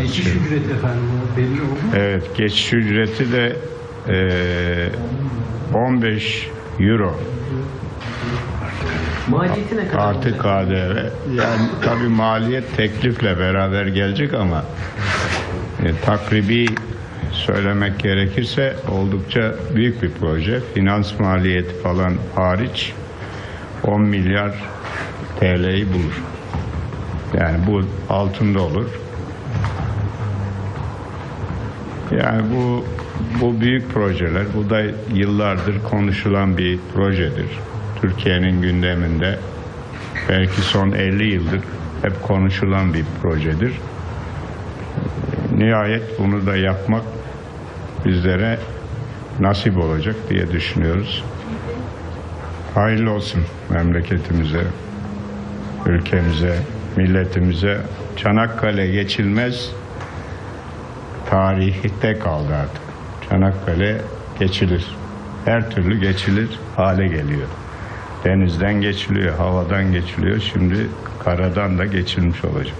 Geçiş ücreti efendim o belli oldu mu? Evet, geçiş ücreti de eee 15 euro Maliyeti ne kadar artı olacak? KDV. Yani tabii maliyet teklifle beraber gelecek ama e, takribi söylemek gerekirse oldukça büyük bir proje. Finans maliyeti falan hariç 10 milyar TL'yi bulur. Yani bu altında olur. Yani bu bu büyük projeler, bu da yıllardır konuşulan bir projedir. Türkiye'nin gündeminde belki son 50 yıldır hep konuşulan bir projedir. Nihayet bunu da yapmak bizlere nasip olacak diye düşünüyoruz. Hayırlı olsun memleketimize, ülkemize, milletimize. Çanakkale geçilmez tarihte kaldı artık. Çanakkale geçilir. Her türlü geçilir hale geliyor. Denizden geçiliyor, havadan geçiliyor. Şimdi karadan da geçilmiş olacak.